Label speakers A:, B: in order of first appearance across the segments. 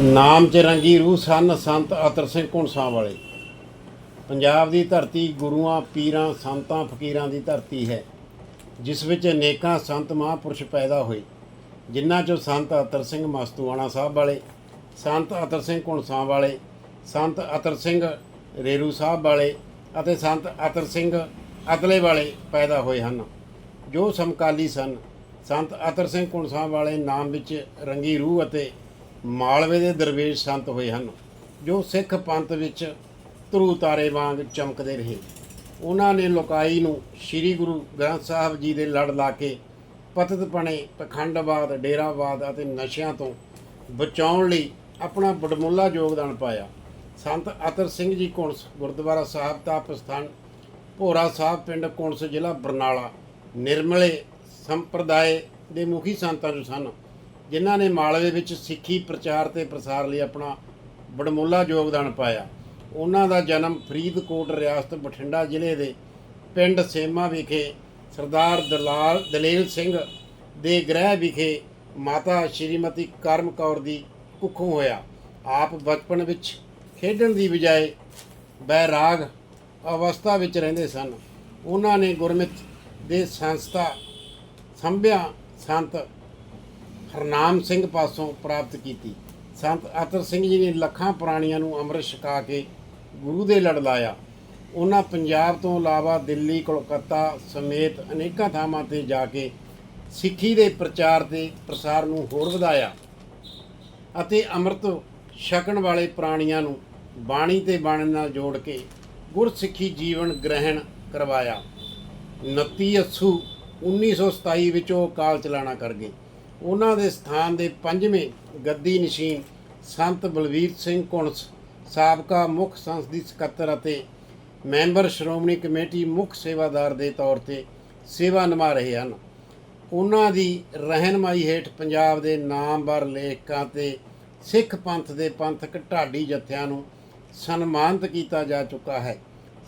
A: ਨਾਮ ਚ ਰੰਗੀ ਰੂਹ ਸਨ ਸੰਤ ਅਤਰ ਸਿੰਘ ਘੁਣਸਾਂ ਵਾਲੇ। ਪੰਜਾਬ ਦੀ ਧਰਤੀ ਗੁਰੂਆਂ, ਪੀਰਾਂ, ਸੰਤਾਂ, ਫਕੀਰਾਂ ਦੀ ਧਰਤੀ ਹੈ, ਜਿਸ ਵਿੱਚ ਅਨੇਕਾਂ ਸੰਤ ਮਹਾਂਪੁਰਸ਼ ਪੈਦਾ ਹੋਏ, ਜਿਨ੍ਹਾਂ ਚੋਂ ਸੰਤ ਅਤਰ ਸਿੰਘ ਮਸਤੂਆਣਾ ਸਾਹਿਬ ਵਾਲੇ, ਸੰਤ ਅਤਰ ਸਿੰਘ ਘੁਣਸਾਂ ਵਾਲੇ, ਸੰਤ ਅਤਰ ਸਿੰਘ ਰੇਰੂ ਸਾਹਿਬ ਵਾਲੇ ਅਤੇ ਸੰਤ ਅਤਰ ਸਿੰਘ ਅਤਲੇ ਵਾਲੇ ਪੈਦਾ ਹੋਏ ਹਨ, ਜੋ ਸਮਕਾਲੀ ਸਨ। ਸੰਤ ਅਤਰ ਸਿੰਘ ਘੁਣਸਾਂ ਵਾਲੇ ਨਾਮ ਵਿੱਚ ਰੰਗੀ ਰੂਹ ਅਤੇ ਮਾਲਵੇ ਦੇ ਦਰਵੇਸ਼ ਸੰਤ ਹੋਏ ਹਨ, ਜੋ ਸਿੱਖ ਪੰਥ ਵਿੱਚ ਧਰੂ ਤਾਰੇ ਵਾਂਗ ਚਮਕਦੇ ਰਹੇ। ਉਹਨਾਂ ਨੇ ਲੋਕਾਈ ਨੂੰ ਸ੍ਰੀ ਗੁਰੂ ਗ੍ਰੰਥ ਸਾਹਿਬ ਜੀ ਦੇ ਲੜ ਲਾ ਕੇ ਪਤਿਤਪਣੇ, ਪਖੰਡਵਾਦ, ਡੇਰਾਵਾਦ ਅਤੇ ਨਸ਼ਿਆਂ ਤੋਂ ਬਚਾਉਣ ਲਈ ਆਪਣਾ ਬੜਮੁੱਲਾ ਯੋਗਦਾਨ ਪਾਇਆ। ਸੰਤ ਅਤਰ ਸਿੰਘ ਜੀ ਕੁੰਸ ਗੁਰਦੁਆਰਾ ਸਾਹਿਬ ਤਾਪ ਸਥਾਨ ਭੋਰਾ ਸਾਹਿਬ, ਪਿੰਡ ਕੁੰਸ ਜ਼ਿਲ੍ਹਾ ਬਰਨਾਲਾ, ਨਿਰਮਲੇ ਸੰਪਰਦਾਇ ਦੇ ਮੁਖੀ ਸੰਤਾਂ ਚੋਂ ਸਨ। ਜਿਨ੍ਹਾਂ ਨੇ ਮਾਲਵੇ ਵਿੱਚ ਸਿੱਖੀ ਪ੍ਰਚਾਰ ਤੇ ਪ੍ਰਸਾਰ ਲਈ ਆਪਣਾ ਬੜਮੁੱਲਾ ਯੋਗਦਾਨ ਪਾਇਆ। ਉਹਨਾਂ ਦਾ ਜਨਮ ਫਰੀਦਕੋਟ ਰਿਆਸਤ ਬਠਿੰਡਾ ਜ਼ਿਲ੍ਹੇ ਦੇ ਪਿੰਡ ਸੇਮਾ ਵਿਖੇ ਸਰਦਾਰ ਦਲਾਲ ਦਲੇਲ ਸਿੰਘ ਦੇ ਗ੍ਰਹਿ ਵਿਖੇ ਮਾਤਾ ਸ਼੍ਰੀਮਤੀ ਕਰਮ ਕੌਰ ਦੀ ਕੁੱਖੋਂ ਹੋਇਆ। ਆਪ ਬਚਪਨ ਵਿੱਚ ਖੇਡਣ ਦੀ ਬਜਾਏ ਬੈਰਾਗ ਅਵਸਥਾ ਵਿੱਚ ਰਹਿੰਦੇ ਸਨ। ਉਹਨਾਂ ਨੇ ਗੁਰਮਤਿ ਦੇ ਸੰਸਥਾ ਸੰਭਿਆ ਸੰਤ ਹਰਨਾਮ ਸਿੰਘ ਪਾਸੋਂ ਪ੍ਰਾਪਤ ਕੀਤੀ। ਸੰਤ ਅਤਰ ਸਿੰਘ ਜੀ ਨੇ ਲੱਖਾਂ ਪ੍ਰਾਣੀਆਂ ਨੂੰ ਅੰਮ੍ਰਿਤ ਛਕਾ ਕੇ ਗੁਰੂ ਦੇ ਲੜ ਲਾਇਆ। ਉਹਨਾਂ ਪੰਜਾਬ ਤੋਂ ਇਲਾਵਾ ਦਿੱਲੀ, ਕੋਲਕਾਤਾ ਸਮੇਤ ਅਨੇਕਾਂ ਥਾਵਾਂ ਤੇ ਜਾ ਕੇ ਸਿੱਖੀ ਦੇ ਪ੍ਰਚਾਰ ਤੇ ਪ੍ਰਸਾਰ ਨੂੰ ਹੋਰ ਵਧਾਇਆ ਅਤੇ ਅੰਮ੍ਰਿਤ ਛਕਣ ਵਾਲੇ ਪ੍ਰਾਣੀਆਂ ਨੂੰ ਬਾਣੀ ਤੇ ਬਾਣੀ ਨਾਲ ਜੋੜ ਕੇ ਗੁਰਸਿੱਖੀ ਜੀਵਨ ਗ੍ਰਹਿਣ ਕਰਵਾਇਆ। 29 ਅਸੂ 1927 ਵਿੱਚ ਉਹ ਕਾਲ ਚਲਾਣਾ ਕਰ ਗਏ। ਉਹਨਾਂ ਦੇ ਸਥਾਨ ਦੇ ਪੰਜਵੇਂ ਗੱਦੀ ਨਸ਼ੀਨ ਸੰਤ ਬਲਵੀਰ ਸਿੰਘ ਕੁਣਸ ਸਾਬਕਾ ਮੁੱਖ ਸੰਸਦੀ ਸਕੱਤਰ ਅਤੇ ਮੈਂਬਰ ਸ਼੍ਰੋਮਣੀ ਕਮੇਟੀ ਮੁੱਖ ਸੇਵਾਦਾਰ ਦੇ ਤੌਰ ਤੇ ਸੇਵਾ ਨਿਭਾ ਰਹੇ ਹਨ। ਉਹਨਾਂ ਦੀ ਰਹਿਨਮਾਈ ਹੇਠ ਪੰਜਾਬ ਦੇ ਨਾਮਵਰ ਲੇਖਕਾਂ ਤੇ ਸਿੱਖ ਪੰਥ ਦੇ ਪੰਥਕ ਢਾਡੀ ਜਥਿਆਂ ਨੂੰ ਸਨਮਾਨਿਤ ਕੀਤਾ ਜਾ ਚੁੱਕਾ ਹੈ।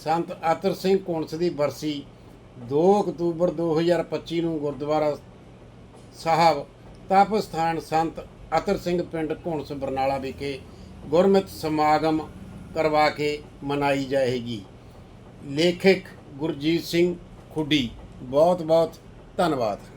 A: ਸੰਤ ਅਤਰ ਸਿੰਘ ਕੁਣਸ ਦੀ ਬਰਸੀ 2 ਅਕਤੂਬਰ 2025 ਨੂੰ ਗੁਰਦੁਆਰਾ ਸਾਹਿਬ ਤਪ ਸਥਾਨ ਸੰਤ ਅਤਰ ਸਿੰਘ ਪਿੰਡ ਘੁਣਸ ਬਰਨਾਲਾ ਵਿਖੇ ਗੁਰਮਤਿ ਸਮਾਗਮ ਕਰਵਾ ਕੇ ਮਨਾਈ ਜਾਏਗੀ। ਲੇਖਕ ਗੁਰਜੀਤ ਸਿੰਘ ਖੁੱਡੀ ਬਹੁਤ ਬਹੁਤ ਧੰਨਵਾਦ।